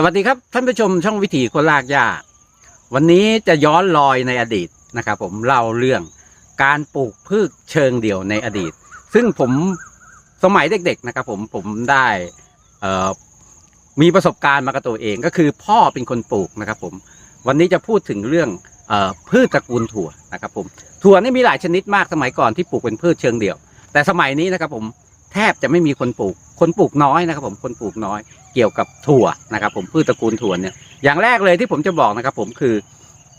สวัสดีครับท่านผู้ชมช่องวิถีคนลากหญ้าวันนี้จะย้อนรอยในอดีตนะครับ ผมเล่าเรื่องการปลูกพืชเชิงเดี่ยวในอดีต ซึ่งผมสมัยเด็กๆนะครับ ผมผมได้มีประสบการณ์มากับตัวเองก็คือพ่อเป็นคนปลูกนะครับ ผมวันนี้จะพูดถึงเรื่องออพืชตระกูลถั่วนะครับ ผมถั่วนี่มีหลายชนิดมากสมัยก่อนที่ปลูกเป็นพืชเชิงเดี่ยว แต่สมัยนี้นะครับ ผม แทบจะไม่มีคนปลูก คนปลูกน้อยนะครับ ผมคนปลูกน้อย เกี่ยวกับถั่วนะครับ ผมพืชตระกูลถั่วเนี่ยอย่างแรกเลยที่ผมจะบอกนะครับ ผมคือ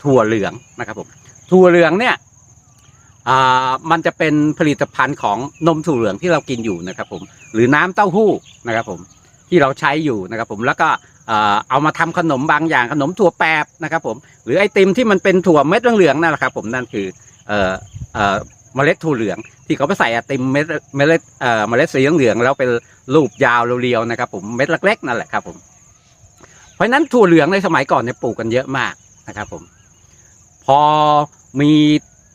ถั่วเหลืองนะครับ ผม ถั่วเหลืองเนี่ยมันจะเป็นผลิตภัณฑ์ของนมถั่วเหลืองที่เรากินอยู่นะครับ ผมหรือน้ำเต้าหู้นะครับ ผมที่เราใช้อยู่นะครับ ผมแล้วก็เอามาทำขนมบางอย่างขนมถั่วแปบนะครับ ผมหรือไอติมที่มันเป็นถั่วเม็ดเหลืองๆนั่นแหละครับ ผมนั่นคือ เอ่อเมล็ดถั่วเหลือง ที่เขาไปใส่ไอติมเม็ดเมล็ดเอ่อเมล็ดสีเหลืองๆแล้วเป็นรูปยาวเรียวๆนะครับ ผมเม็ดเล็กๆนั่นแหละครับ ผม เพราะนั้นถั่วเหลืองในสมัยก่อนเนี่ยปลูกกันเยอะมากนะครับ ผม พอมี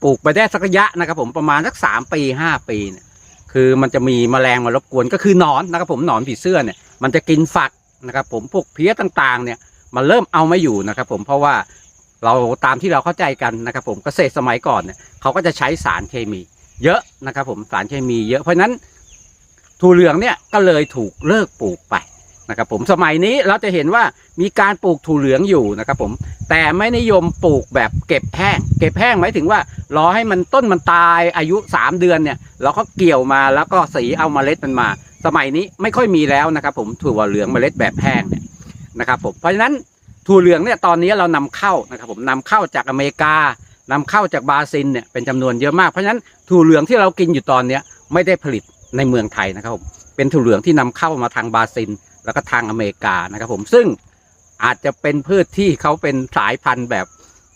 ปลูกไปได้สักระยะนะครับ ผมประมาณสักสามปีห้าปีเนี่ยคือมันจะมีแมลงมารบกวนก็คือหนอนนะครับ ผมหนอนผีเสื้อเนี่ยมันจะกินฝักนะครับ ผมพวกเพี้ยต่างๆ เนี่ยมันเริ่มเอาไม่อยู่นะครับ ผมเพราะว่า เราตามที่เราเข้าใจกันนะครับผมเกษตรสมัยก่อนเนี่ยเขาก็จะใช้สารเคมีเยอะนะครับผมสารเคมีเยอะเพราะนั้นถั่วเหลืองเนี่ยก็เลยถูกเลิกปลูกไปนะครับผมสมัยนี้เราจะเห็นว่ามีการปลูกถั่วเหลืองอยู่นะครับผมแต่ไม่นิยมปลูกแบบเก็บแห้ง เก็บแห้งหมายถึงว่ารอให้มันต้นมันตายอายุ 3 เดือนเนี่ยเราก็เกี่ยวมาแล้วก็สีเอามาเมล็ดมันมา สมัยนี้ไม่ค่อยมีแล้วนะครับผมถั่วเหลืองเมล็ดแบบแห้งเนี่ยนะครับผมเพราะฉะนั้น ถั่วเหลืองเนี่ยตอนนี้เรานำเข้านะครับผมนำเข้าจากอเมริกานำเข้าจากบราซิลเนี่ยเป็นจำนวนเยอะมากเพราะฉะนั้นถั่วเหลืองที่เรากินอยู่ตอนเนี้ยไม่ได้ผลิตในเมืองไทยนะครับผมเป็นถั่วเหลืองที่นำเข้ามาทางบราซิลแล้วก็ทางอเมริกานะครับผมซึ่งอาจจะเป็นพืชที่เขาเป็นสายพันธุ์แบบ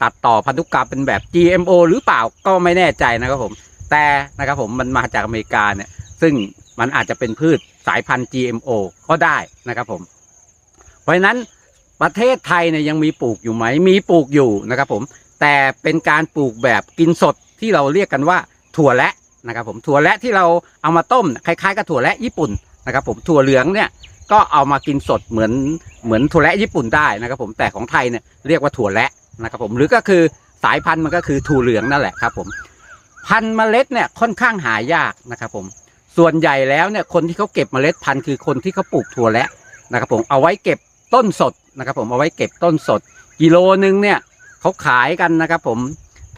ตัดต่อพันธุกรรมเป็นแบบ GMO หรือเปล่าก็ไม่แน่ใจนะครับผม แต่นะครับผมมันมาจากอเมริกาเนี่ย ซึ่งมันอาจจะเป็นพืชสายพันธุ์ GMO ก็ได้นะครับผม เพราะฉะนั้น ประเทศไทยเนี่ยยังมีปลูกอยู่ไหม มีปลูกอยู่นะครับผม แต่เป็นการปลูกแบบกินสดที่เราเรียกกันว่าถั่วและนะครับผม ถั่วและที่เราเอามาต้มคล้ายๆกับถั่วและญี่ปุ่นนะครับผม ถั่วเหลืองเนี่ยก็เอามากินสดเหมือนเหมือนถั่วและญี่ปุ่นได้นะครับผม แต่ของไทยเนี่ยเรียกว่าถั่วและนะครับผม หรือก็คือสายพันธุ์มันก็คือถั่วเหลืองนั่นแหละครับผม พันธุ์เมล็ดเนี่ยค่อนข้างหายากนะครับผม ส่วนใหญ่แล้วเนี่ยคนที่เขาเก็บเมล็ดพันธุ์คือคนที่เขาปลูกถั่วและนะครับผม เอาไว้เก็บ ต้นสดนะครับผมเอาไว้เก็บต้นสด กิโลนึงเนี่ยเขาขายกันนะครับผม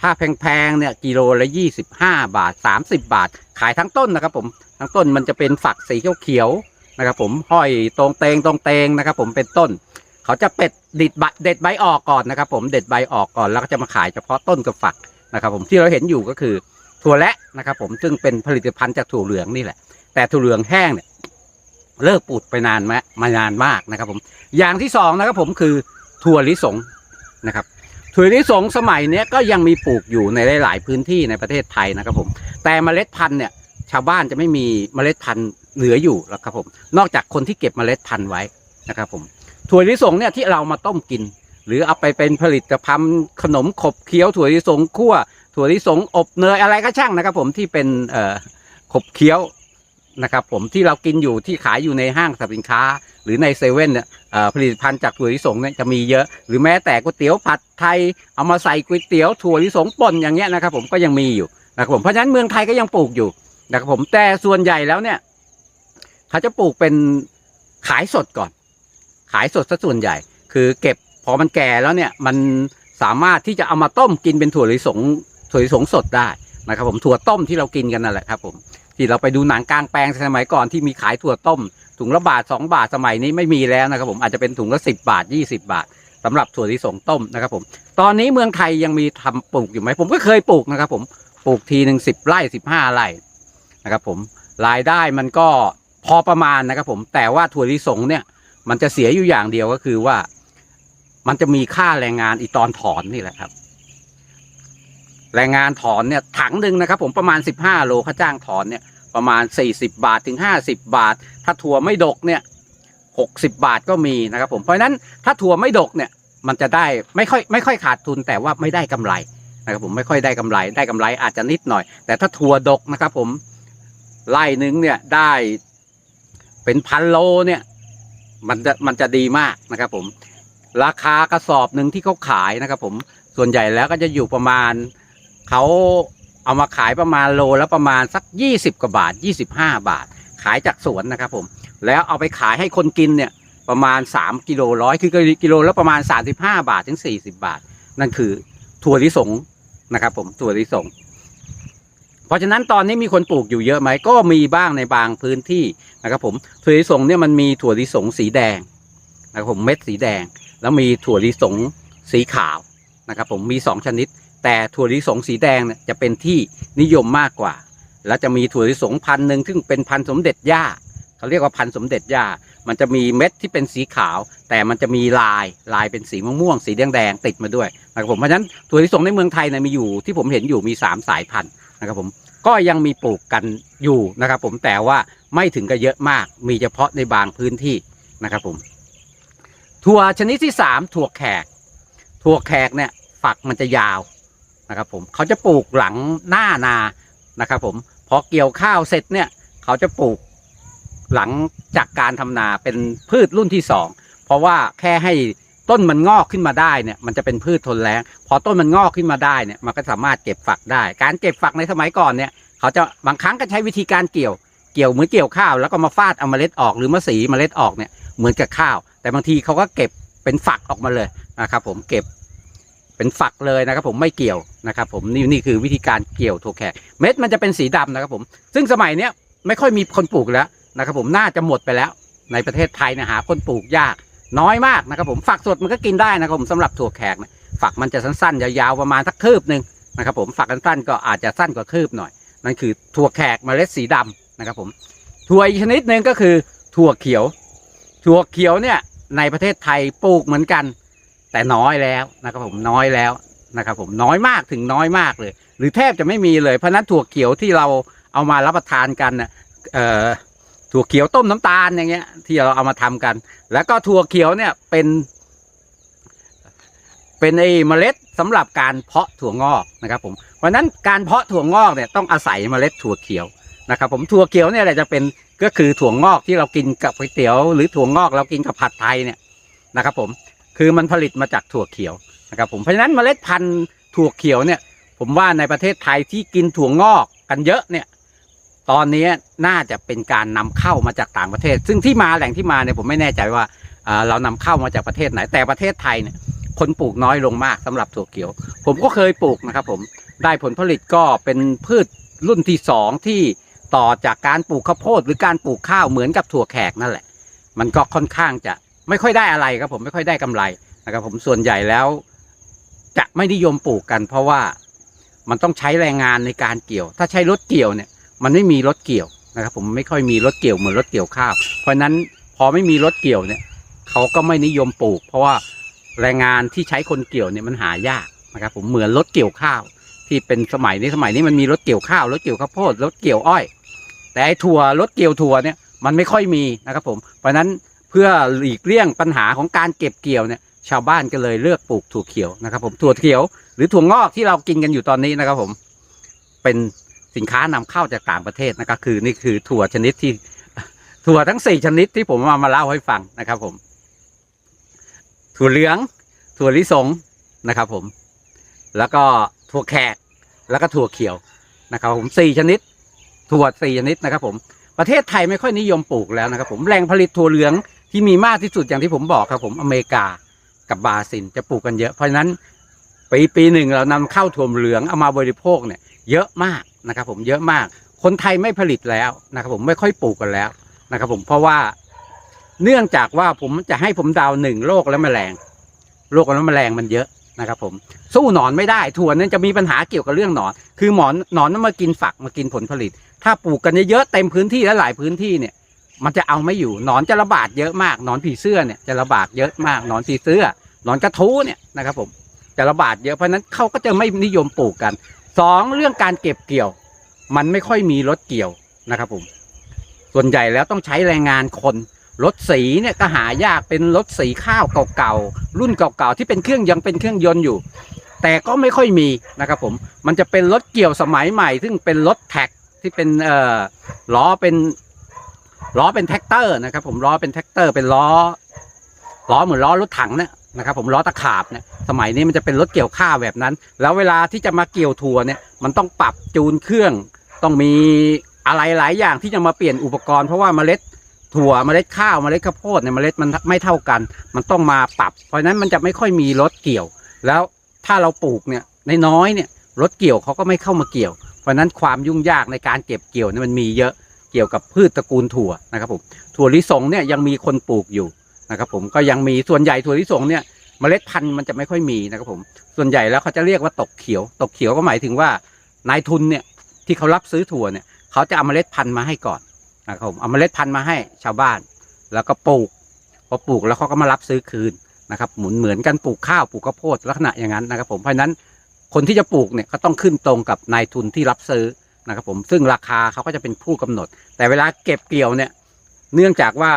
ถ้าแพงๆเนี่ยกิโลละยี่สิบห้าบาทสามสิบาท ขายทั้งต้นนะครับผมทั้งต้นมันจะเป็นฝักสีเขียวๆนะครับผมห้อยตรงเตงตรงเตงนะครับผมเป็นต้น เขาจะเป็ดดิดใบเด็ดใบออกก่อนนะครับผมเด็ดใบออกก่อนแล้วก็จะมาขายเฉพาะต้นกับฝักนะครับผมที่เราเห็นอยู่ก็คือถั่วและนะครับผมซึ่งเป็นผลิตภัณฑ์จากถั่วเหลืองนี่แหละ แต่ถั่วเหลืองแห้งเนี่ย เลิกปลูกไปนานมามานานมากนะครับผมอย่างที่สองนะครับผมคือถั่วลิสงนะครับถั่วลิสงสมัยนี้ก็ยังมีปลูกอยู่ในหลาย ๆ พื้นที่ในประเทศไทยนะครับผมแต่เมล็ดพันธุ์เนี่ยชาวบ้านจะไม่มีเมล็ดพันธุ์เหลืออยู่แล้วครับผมนอกจากคนที่เก็บเมล็ดพันธุ์ไว้นะครับผมถั่วลิสงเนี่ยที่เรามาต้มกิน หรือเอาไปเป็นผลิตภัณฑ์ขนมขบเคี้ยวถั่วลิสงคั่วถั่วลิสงอบเนยอะไรก็ช่างนะครับผมที่เป็นเอ่อขบเคี้ยว นะครับผมที่เรากินอยู่ที่ขายอยู่ในห้างสรรพสินค้า หรือในเซเว่นเนี่ยผลิตภัณฑ์จากถั่วลิสงเนี่ยจะมีเยอะ หรือแม้แต่ก๋วยเตี๋ยวผัดไทยเอามาใส่ก๋วยเตี๋ยวถั่วลิสงป่นอย่างเงี้ยนะครับผมก็ยังมีอยู่นะครับผมเพราะฉะนั้นเมืองไทยก็ยังปลูกอยู่นะครับผมแต่ส่วนใหญ่แล้วเนี่ยเขาจะปลูกเป็นขายสดก่อน ขายสดซะส่วนใหญ่ คือเก็บพอมันแก่แล้วเนี่ยมันสามารถที่จะเอามาต้มกินเป็นถั่วลิสงถั่วลิสงสดได้นะครับผมถั่วต้มที่เรากินกันนั่นแหละครับผม ที่เราไปดูหนังกลางแปลงสมัยก่อนที่มีขายถั่วต้ม ถุงละบาทสองบาทสมัยนี้ไม่มีแล้วนะครับผมอาจจะเป็นถุงละสิบบาทยี่สิบาทสำหรับถั่วลิสงต้มนะครับผมตอนนี้เมืองไทยยังมีทำปลูกอยู่ไหมผมก็เคยปลูกนะครับผมปลูกทีหนึ่งสิบไร่สิบห้าไร่นะครับผมรายได้มันก็พอประมาณนะครับผมแต่ว่าถั่วลิสงเนี่ยมันจะเสียอยู่อย่างเดียวก็คือว่า มันจะมีค่าแรงงานอีตอนถอนนี่แหละครับ แรงงานถอนเนี่ยถังหนึ่งนะครับ ผมประมาณสิบห้าโลค่าจ้างถอนเนี่ย ประมาณ 40 บาทถึง 50 บาท ถ้าถั่วไม่ดกเนี่ย60 บาทก็มีนะครับผมเพราะฉะนั้นถ้าถั่วไม่ดกเนี่ยมันจะได้ไม่ค่อยไม่ค่อยขาดทุนแต่ว่าไม่ได้กำไรนะครับผมไม่ค่อยได้กำไรได้กำไรอาจจะนิดหน่อย แต่ถ้าถั่วดกนะครับผมไร่หนึงเนี่ยได้เป็นพันโลเนี่ยมันจะมันจะดีมากนะครับผมราคากระสอบหนึ่งที่เขาขายนะครับผมส่วนใหญ่แล้วก็จะอยู่ประมาณเขา เอามาขายประมาณโลแล้วประมาณสัก 20 กว่าบาท 25 บาท ขายจากสวนนะครับผม แล้วเอาไปขายให้คนกินเนี่ยประมาณ 3 กิโลร้อยคือกิโลแล้วประมาณ 35 บาทถึง 40 บาท นั่นคือถั่วลิสงนะครับผมถั่วลิสง เพราะฉะนั้นตอนนี้มีคนปลูกอยู่เยอะไหมก็มีบ้างในบางพื้นที่นะครับผมถั่วลิสงเนี่ยมันมีถั่วลิสงสีแดงนะครับผมเม็ดสีแดง แล้วมีถั่วลิสงสีขาวนะครับผมมีสองชนิด แต่ถั่วลิสงสีแดงเนี่ยจะเป็นที่นิยมมากกว่า แล้วจะมีถั่วลิสงพันธุ์หนึ่งซึ่งเป็นพันธุ์สมเด็จย่าเขาเรียกว่าพันธุ์สมเด็จย่า มันจะมีเม็ดที่เป็นสีขาว แต่มันจะมีลายลายเป็นสีม่วงๆสีแดงๆติดมาด้วยนะครับผมเพราะฉะนั้นถั่วลิสงในเมืองไทยเนี่ยมีอยู่ที่ผมเห็นอยู่มีสามสายพันธุ์นะครับผมก็ยังมีปลูกกันอยู่นะครับผมแต่ว่าไม่ถึงกับเยอะมาก มีเฉพาะในบางพื้นที่นะครับผมถั่วชนิดที่สามถั่วแขก ถั่วแขกเนี่ยฝักมันจะยาว นะครับผมเขาจะปลูกหลังหน้านานะครับผมพอเกี่ยวข้าวเสร็จเนี่ยเขาจะปลูกหลังจากการทำนาเป็นพืชรุ่นที่สองเพราะว่าแค่ให้ต้นมันงอกขึ้นมาได้เนี่ยมันจะเป็นพืชทนแรงพอต้นมันงอกขึ้นมาได้เนี่ยมันก็สามารถเก็บฝักได้ การเก็บฝักในสมัยก่อนเนี่ยเขาจะบางครั้งก็ใช้วิธีการเกี่ยวเกี่ยวเหมือนเกี่ยวข้าว แล้วก็มาฟาดเอาเมล็ดออกหรือมาสีเมล็ดออกเนี่ยเหมือนกับข้าว แต่บางทีเขาก็เก็บเป็นฝักออกมาเลยนะครับผมเก็บ เป็นฝักเลยนะครับผมไม่เกี่ยวนะครับผมนี่นี่คือวิธีการเกี่ยวถั่วแขกเม็ดมันจะเป็นสีดำนะครับผม ซึ่งสมัยเนี้ยไม่ค่อยมีคนปลูกแล้วนะครับผมน่าจะหมดไปแล้ว ในประเทศไทยเนะหาคนปลูกยากน้อยมากนะครับผมฝักสดมันก็กินได้นะครับผมสำหรับถั่วแขกนะฝักมันจะสั้นๆ ยาวๆประมาณสักคืบหนึ่งนะครับผมฝักสั้นๆก็อาจจะสั้นกว่าคืบหน่อย นั่นคือถั่วแขกเมล็ดสีดำนะครับผมถั่วอีกชนิดหนึ่งก็คือถั่วเขียว ถั่วเขียวเนี่ยในประเทศไทยปลูกเหมือนกัน แต่น้อยแล้วนะครับผมน้อยแล้วนะครับผมน้อยมากถึงน้อยมากเลย หรือแทบจะไม่มีเลยเพราะนั้นถั่วเขียวที่เราเอามารับประทานกันนะเอ่อถั่วเขียวต้มน้ำตาลอย่างเงี้ย ที่เราเอามาทำกัน แล้วก็ถั่วเขียวเนี่ยเป็น เป็นไอ้เมล็ดสำหรับการเพาะถั่วงอกนะครับผมเพราะนั้นการเพาะถั่วงอกเนี่ยต้องอาศัยเมล็ดถั่วเขียวนะครับผมถั่วเขียวเนี่ยแหละจะเป็นก็คือถั่วงอกที่เรากินกับก๋วยเตี๋ยว หรือถั่วงอกเรากินกับผัดไทยเนี่ยนะครับผม คือมันผลิตมาจากถั่วเขียวนะครับผมเพราะฉะนั้นเมล็ดพันธุ์ถั่วเขียวเนี่ย ผมว่าในประเทศไทยที่กินถั่วงอกกันเยอะเนี่ย ตอนนี้น่าจะเป็นการนำเข้ามาจากต่างประเทศ ซึ่งที่มาแหล่งที่มาเนี่ยผมไม่แน่ใจว่าเรานำเข้ามาจากประเทศไหน แต่ประเทศไทยเนี่ยคนปลูกน้อยลงมากสำหรับถั่วเขียว ผมก็เคยปลูกนะครับผมได้ผลผลิตก็เป็นพืชรุ่นที่สองที่ต่อจากการปลูกข้าวโพดหรือการปลูกข้าวเหมือนกับถั่วแขกนั่นแหละ มันก็ค่อนข้างจะ ไม่ค่อยได้อะไรครับผมไม่ค่อยได้กำไรนะครับผมส่วนใหญ่แล้ว จะไม่นิยมปลูกกัน เพราะว่ามันต้องใช้แรงงานในการเกี่ยว ถ้าใช้รถเกี่ยวเนี่ย มันไม่มีรถเกี่ยวนะครับผมไม่ค่อยมีรถเกี่ยวเหมือนรถเกี่ยวข้าว เพราะนั้นพอไม่มีรถเกี่ยวเนี่ยเขาก็ไม่นิยมปลูก เพราะว่าแรงงานที่ใช้คนเกี่ยวเนี่ยมันหายากนะครับผมเหมือนรถเกี่ยวข้าว ที่เป็นสมัยนี้สมัยนี้มันมีรถเกี่ยวข้าวรถเกี่ยวข้าวโพดรถเกี่ยวอ้อย แต่ไอ้ถั่วรถเกี่ยวถั่วเนี่ยมันไม่ค่อยมีนะครับผมเพราะนั้น เพื่อหลีกเลี่ยงปัญหาของการเก็บเกี่ยวเนี่ยชาวบ้านก็เลยเลือกปลูกถั่วเขียวนะครับผมถั่วเขียว หรือถั่วงอกที่เรากินกันอยู่ตอนนี้นะครับผมเป็นสินค้านำเข้าจากต่างประเทศนะครับคือนี่คือถั่วชนิดที่ถั่วทั้งสี่ชนิดที่ผมมามาเล่าให้ฟังนะครับผม ถั่วเหลือง ถั่วลิสงนะครับผม แล้วก็ถั่วแขกแล้วก็ถั่วเขียวนะครับผมสี่ชนิด ถั่วสี่ชนิดนะครับผมประเทศไทยไม่ค่อยนิยมปลูกแล้วนะครับผมแหล่งผลิตถั่วเหลือง ที่มีมากที่สุดอย่างที่ผมบอกครับผมอเมริกากับบราซิลจะปลูกกันเยอะ เพราะฉะนั้นปีปีหนึ่งเรานำเข้าถั่วเหลืองเอามาบริโภคเนี่ยเยอะมากนะครับผมเยอะมาก คนไทยไม่ผลิตแล้วนะครับผมไม่ค่อยปลูกกันแล้วนะครับผมเพราะว่าเนื่องจากว่าผมจะให้ผมดาวหนึ่งโรคและแมลงโรคและแมลงมันเยอะนะครับผมสู้หนอนไม่ได้ถั่วนั้นจะมีปัญหาเกี่ยวกับเรื่องหนอน คือหมอนหนอนนั้นมากินฝักมากินผลผลิต ถ้าปลูกกันเยอะๆเต็มพื้นที่และหลายพื้นที่เนี่ย มันจะเอาไม่อยู่หนอนจะระบาดเยอะมากหนอนผีเสื้อเนี่ยจะระบาดเยอะมากหนอนผีเสื้อหนอนกระทู้เนี่ยนะครับผมจะระบาดเยอะเพราะฉะนั้นเขาก็จะไม่นิยมปลูกกันสองเรื่องการเก็บเกี่ยว มันไม่ค่อยมีรถเกี่ยวนะครับผม ส่วนใหญ่แล้วต้องใช้แรงงานคนรถสีเนี่ยก็หายากเป็นรถสีข้าวเก่าๆรุ่นเก่าๆที่เป็นเครื่องยังเป็นเครื่องยนต์อยู่ แต่ก็ไม่ค่อยมีนะครับผมมันจะเป็นรถเกี่ยวสมัยใหม่ ซึ่งเป็นรถแท็กที่เป็นเอ่อล้อเป็น ล้อเป็นแท็กเตอร์นะครับ ผมล้อเป็นแท็กเตอร์เป็นล้อล้อเหมือนล้อรถถังเนี่ยนะครับ ผมล้อตะขาบเนี่ยสมัยนี้มันจะเป็นรถเกี่ยวข้าวแบบนั้น แล้วเวลาที่จะมาเกี่ยวถั่วเนี่ยมันต้องปรับจูนเครื่องต้องมีอะไรหลายอย่างที่จะมาเปลี่ยนอุปกรณ์เพราะว่าเมล็ดถั่วเมล็ดข้าวเมล็ดข้าวโพดเนี่ยเมล็ดมันไม่เท่ากัน มันต้องมาปรับ เพราะนั้นมันจะไม่ค่อยมีรถเกี่ยว แล้วถ้าเราปลูกเนี่ยในน้อยเนี่ยรถเกี่ยวเขาก็ไม่เข้ามาเกี่ยว เพราะนั้นความยุ่งยากในการเก็บเกี่ยวเนี่ยมันมีเยอะ เกี่ยวกับพืชตระกูลถั่วนะครับผมถั่วลิสงเนี่ยยังมีคนปลูกอยู่นะครับผมก็ยังมีส่วนใหญ่ถั่วลิสงเนี่ยเมล็ดพันธุ์มันจะไม่ค่อยมีนะครับผมส่วนใหญ่แล้วเขาจะเรียกว่าตกเขียว ตกเขียวก็หมายถึงว่านายทุนเนี่ยที่เขารับซื้อถั่วเนี่ยเขาจะเอาเมล็ดพันธุ์มาให้ก่อนนะครับผมเอาเมล็ดพันธุ์มาให้ชาวบ้าน แล้วก็ปลูกพอปลูกแล้วเขาก็มารับซื้อคืนนะครับหมุนเหมือนกันปลูกข้าวปลูกข้าวโพดลักษณะอย่างนั้นนะครับผมเพราะฉะนั้นคนที่จะปลูกเนี่ยก็ต้องขึ้นตรงกับนายทุนที่รับซื้อ นะครับผมซึ่งราคาเขาก็จะเป็นผู้กำหนด แต่เวลาเก็บเกี่ยวเนี่ย เนื่องจากว่า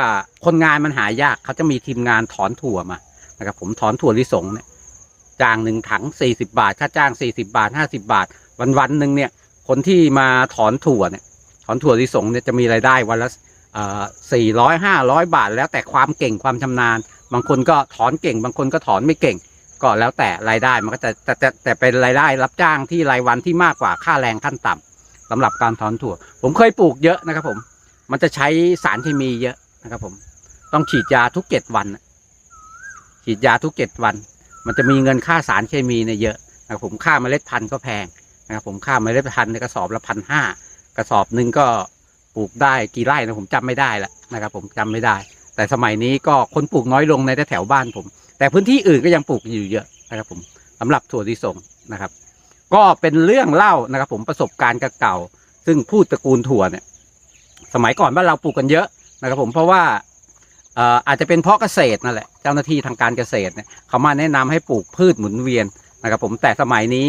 คนงานมันหายากเขาจะมีทีมงานถอนถั่วมานะครับผมถอนถั่วลิสงเนี่ยจ้างหนึ่งถังสี่สิบาท ค่าจ้างสี่สิบาทห้าสิบาท วันวันหนึ่งเนี่ย คนที่มาถอนถั่วเนี่ยถอนถั่วลิสงเนี่ยจะมีรายได้วันละสี่ร้อยห้าร้อยบาท แล้วแต่ความเก่งความชำนาญ บางคนก็ถอนเก่ง บางคนก็ถอนไม่เก่ง ก็แล้วแต่รายได้มันก็จะแต่แต่แต่เป็นรายได้รับจ้างที่รายวันที่มากกว่าค่าแรงขั้นต่ำ สำหรับการถอนถั่ว ผมเคยปลูกเยอะนะครับ ผม มันจะใช้สารเคมีเยอะนะครับ ผม ต้องฉีดยาทุกเจ็ดวัน ฉีดยาทุกเจ็ดวัน มันจะมีเงินค่าสารเคมีเนี่ยเยอะนะครับผมค่าเมล็ดพันธุ์ก็แพงนะครับ ผมค่าเมล็ดพันธุ์ในกระสอบละพันห้ากระสอบหนึ่งก็ปลูกได้กี่ไร่นะผมจำไม่ได้ละนะครับ ผมจำไม่ได้ แต่สมัยนี้ก็คนปลูกน้อยลงในแถวบ้านผม แต่พื้นที่อื่นก็ยังปลูกอยู่เยอะนะครับ ผมสำหรับถั่วลิสงนะครับ ก็เป็นเรื่องเล่านะครับ ผมประสบการณ์เก่าๆซึ่งพูดตระกูลถั่วเนี่ย สมัยก่อนบ้านเราปลูกกันเยอะนะครับ ผมเพราะว่าเอ่อาจจะเป็นเพราะเกษตรนั่นแหละเจ้าหน้าที่ทางการเกษตรเนี่ยเขามาแนะนำให้ปลูกพืชหมุนเวียนนะครับ ผมแต่สมัยนี้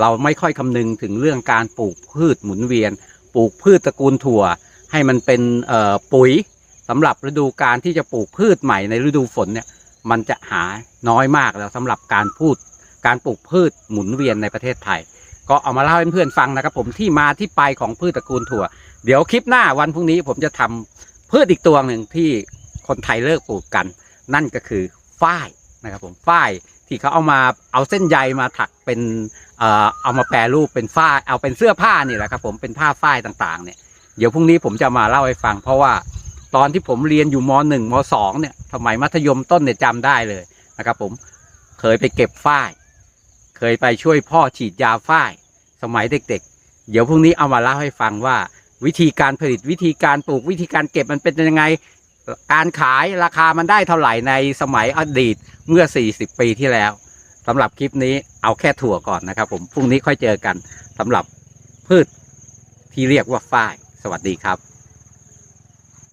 เราไม่ค่อยคำนึงถึงเรื่องการปลูกพืชหมุนเวียน ปลูกพืชตระกูลถั่ว ให้มันเป็นปุ๋ยสำหรับฤดูการที่จะปลูกพืชใหม่ในฤดูฝนเนี่ย มันจะหาน้อยมากแล้วสำหรับการพูด การปลูกพืชหมุนเวียนในประเทศไทย ก็เอามาเล่าให้เพื่อนฟังนะครับ ผมที่มาที่ไปของพืชตระกูลถั่ว เดี๋ยวคลิปหน้าวันพรุ่งนี้ผมจะทำพืชอีกตัวหนึ่งที่คนไทยเลิกปลูกกัน นั่นก็คือฝ้ายนะครับผมฝ้ายที่เขาเอามาเอาเส้นใยมาถักเป็นเอามาแปรรูปเป็นฝ้ายเอาเป็นเสื้อผ้านี่แหละครับผมเป็นผ้าฝ้ายต่างๆเนี่ยเดี๋ยวพรุ่งนี้ผมจะมาเล่าให้ฟัง เพราะว่าตอนที่ผมเรียนอยู่มหนึ่งมสองเนี่ยสมัยมัธยมต้นเนี่ยจำได้เลยนะครับผมเคยไปเก็บฝ้าย เคยไปช่วยพ่อฉีดยาฝ้าย สมัยเด็กๆ เดี๋ยวพรุ่งนี้เอามาเล่าให้ฟังว่า วิธีการผลิตวิธีการปลูกวิธีการเก็บมันเป็นยังไง การขายราคามันได้เท่าไหร่ในสมัยอดีตเมื่อ 40 ปีที่แล้วสำหรับคลิปนี้เอาแค่ถั่วก่อนนะครับ ผมพรุ่งนี้ค่อยเจอกันสำหรับพืชที่เรียกว่าฝ้าย สวัสดีครับ